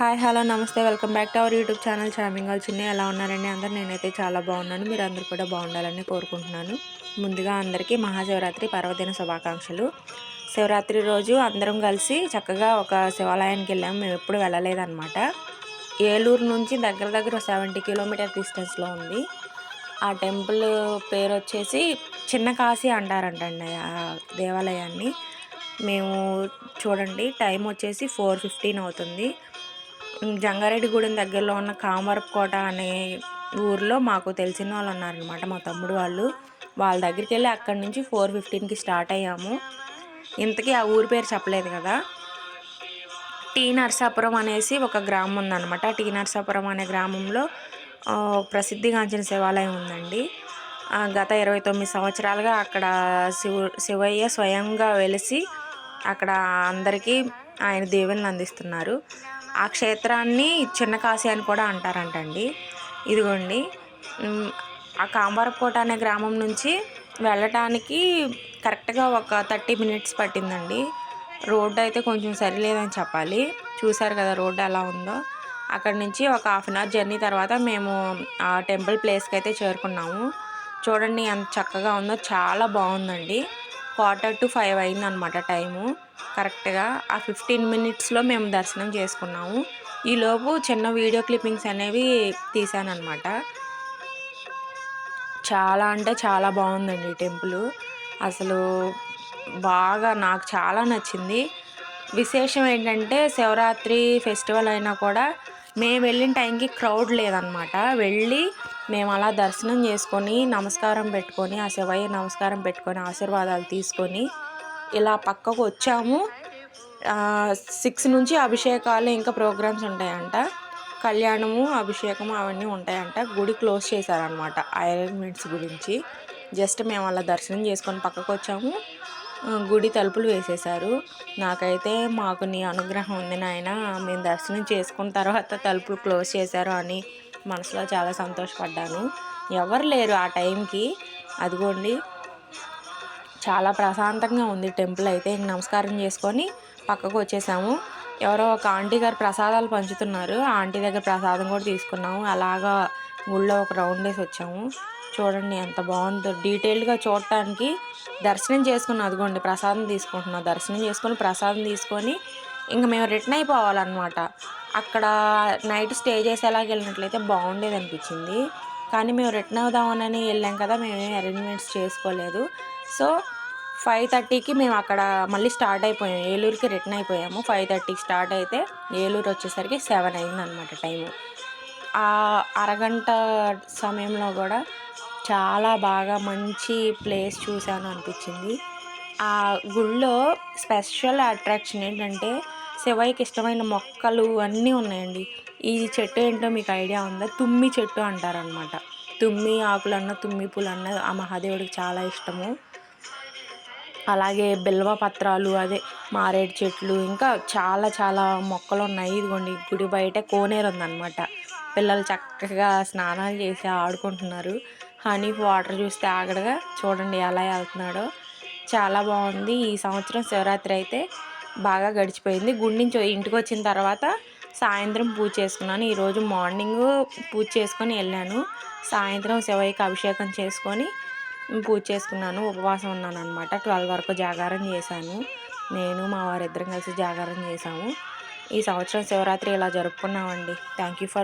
Hi hello నమస్తే. Welcome back to our YouTube channel. Charming చిన్న ఎలా ఉన్నారండి? అందరు నేనైతే చాలా బాగున్నాను. మీరు అందరు కూడా బాగుండాలని కోరుకుంటున్నాను. ముందుగా అందరికీ మహాశివరాత్రి పర్వదిన శుభాకాంక్షలు. శివరాత్రి రోజు అందరం కలిసి చక్కగా ఒక శివాలయానికి వెళ్ళాము. మేము ఎప్పుడు వెళ్ళలేదన్నమాట. ఏలూరు నుంచి దగ్గర దగ్గర సెవెంటీ కిలోమీటర్ డిస్టెన్స్లో ఉంది. ఆ టెంపుల్ పేరు వచ్చేసి చిన్న కాశీ అంటారంటండి ఆ దేవాలయాన్ని. మేము చూడండి టైం వచ్చేసి ఫోర్ ఫిఫ్టీన్ అవుతుంది. జంగారెడ్డిగూడెం దగ్గరలో ఉన్న కామరపుకోట అనే ఊర్లో మాకు తెలిసిన వాళ్ళు ఉన్నారనమాట మా తమ్ముడు వాళ్ళు. వాళ్ళ దగ్గరికి వెళ్ళి అక్కడి నుంచి ఫోర్ ఫిఫ్టీన్కి స్టార్ట్ అయ్యాము. ఇంతకీ ఆ ఊరి పేరు చెప్పలేదు కదా. టీ నర్సాపురం అనేసి ఒక గ్రామం ఉందన్నమాట. టీ నర్సాపురం అనే గ్రామంలో ప్రసిద్ధిగాంచిన శివాలయం ఉందండి. గత ఇరవై తొమ్మిది సంవత్సరాలుగా అక్కడ శివ శివయ్య స్వయంగా వెలిసి అక్కడ అందరికీ ఆయన దేవుళ్ళని అందిస్తున్నారు. ఆ క్షేత్రాన్ని చిన్న కాశీ అని కూడా అంటారంటండి. ఇదిగోండి. ఆ కాంబారకోట అనే గ్రామం నుంచి వెళ్ళటానికి కరెక్ట్గా ఒక థర్టీ మినిట్స్ పట్టిందండి. రోడ్డు అయితే కొంచెం సరిలేదని చెప్పాలి. చూసారు కదా రోడ్డు ఎలా ఉందో. అక్కడ నుంచి ఒక హాఫ్ అన్ అవర్ జర్నీ తర్వాత మేము ఆ టెంపుల్ ప్లేస్కి అయితే చేరుకున్నాము. చూడండి ఎంత చక్కగా ఉందో. చాలా బాగుందండి. క్వార్టర్ టు ఫైవ్ అయిందనమాట టైము. కరెక్ట్గా ఆ ఫిఫ్టీన్ మినిట్స్లో మేము దర్శనం చేసుకున్నాము. ఈలోపు చిన్న వీడియో క్లిప్పింగ్స్ అనేవి తీసానమాట చాలా అంటే చాలా బాగుందండి టెంపుల్. అసలు బాగా నాకు చాలా నచ్చింది. విశేషం ఏంటంటే శివరాత్రి ఫెస్టివల్ అయినా కూడా మేము వెళ్ళిన టైంకి క్రౌడ్ లేదనమాట వెళ్ళి మేము అలా దర్శనం చేసుకొని నమస్కారం పెట్టుకొని ఆ శివయ్య నమస్కారం పెట్టుకొని ఆశీర్వాదాలు తీసుకొని ఇలా పక్కకు వచ్చాము. సిక్స్ నుంచి అభిషేకాలు ఇంకా ప్రోగ్రామ్స్ ఉంటాయంట. కళ్యాణము అభిషేకము అవన్నీ ఉంటాయంట. గుడి క్లోజ్ చేశారనమాట అరేంజ్మెంట్స్ గురించి. జస్ట్ మేము అలా దర్శనం చేసుకొని పక్కకు వచ్చాము. గుడి తలుపులు వేసేశారు. నాకైతే మాకు నీ అనుగ్రహం ఉంది నాయన. మేము దర్శనం చేసుకున్న తర్వాత తలుపులు క్లోజ్ చేశారు అని మనసులో చాలా సంతోషపడ్డాను. ఎవరు లేరు ఆ టైంకి. అదిగోండి. చాలా ప్రశాంతంగా ఉంది టెంపుల్ అయితే. ఇంక నమస్కారం చేసుకొని పక్కకు వచ్చేసాము. ఎవరో ఒక ఆంటీ గారు ప్రసాదాలు పంచుతున్నారు. ఆ ఆంటీ దగ్గర ప్రసాదం కూడా తీసుకున్నాము. అలాగా గుళ్ళో ఒక రౌండ్ వేసి వచ్చాము. చూడండి ఎంత బాగుందో. డీటెయిల్డ్గా చూడటానికి దర్శనం చేసుకుని అదిగోండి ప్రసాదం తీసుకుంటున్నాం. దర్శనం చేసుకొని ప్రసాదం తీసుకొని ఇంకా మేము రిటర్న్ అయిపోవాలన్నమాట. అక్కడ నైట్ స్టే చేసేలాగా వెళ్ళినట్లయితే బాగుండేది అనిపించింది. కానీ మేము రిటర్న్ అవుదామని వెళ్ళాం కదా మేము అరేంజ్మెంట్స్ చేసుకోలేదు. సో ఫైవ్ థర్టీకి మేము అక్కడ మళ్ళీ స్టార్ట్ అయిపోయాము ఏలూరుకి రిటర్న్ అయిపోయాము. ఫైవ్ థర్టీకి స్టార్ట్ అయితే ఏలూరు వచ్చేసరికి సెవెన్ అయిందనమాట టైము ఆ అరగంట సమయంలో కూడా చాలా బాగా మంచి ప్లేస్ చూశాను అనిపించింది. ఆ గుళ్ళో స్పెషల్ అట్రాక్షన్ ఏంటంటే శివయ్యకి ఇష్టమైన మొక్కలు అన్నీ ఉన్నాయండి. ఈ చెట్టు ఏంటో మీకు ఐడియా ఉందా? తుమ్మి చెట్టు అంటారనమాట తుమ్మి ఆకులన్న తుమ్మి పూలన్న ఆ మహాదేవుడికి చాలా ఇష్టము. అలాగే బిల్వ పత్రాలు అదే మారేడు చెట్లు ఇంకా చాలా చాలా మొక్కలు ఉన్నాయి ఇదిగోండి గుడి బయట కోనేరు ఉందన్నమాట. పిల్లలు చక్కగా స్నానాలు చేసి ఆడుకుంటున్నారు. హనీ వాటర్ చూస్తే ఆగడగా చూడండి ఎలా వెళ్తున్నాడో. చాలా బాగుంది. ఈ సంవత్సరం శివరాత్రి అయితే బాగా గడిచిపోయింది. గుడి నుంచి ఇంటికి వచ్చిన తర్వాత సాయంత్రం పూజ చేసుకున్నాను. ఈరోజు మార్నింగ్ పూజ చేసుకొని వెళ్ళాను. సాయంత్రం శివయ్యకి అభిషేకం చేసుకొని పూజ చేసుకున్నాను ఉపవాసం ఉన్నాను అనమాట ట్వెల్వ్ వరకు జాగారం చేశాను. నేను మా వారిద్దరం కలిసి జాగారం చేశాము. ఈ సంవత్సరం శివరాత్రి ఇలా జరుపుకున్నామండి? Thank you for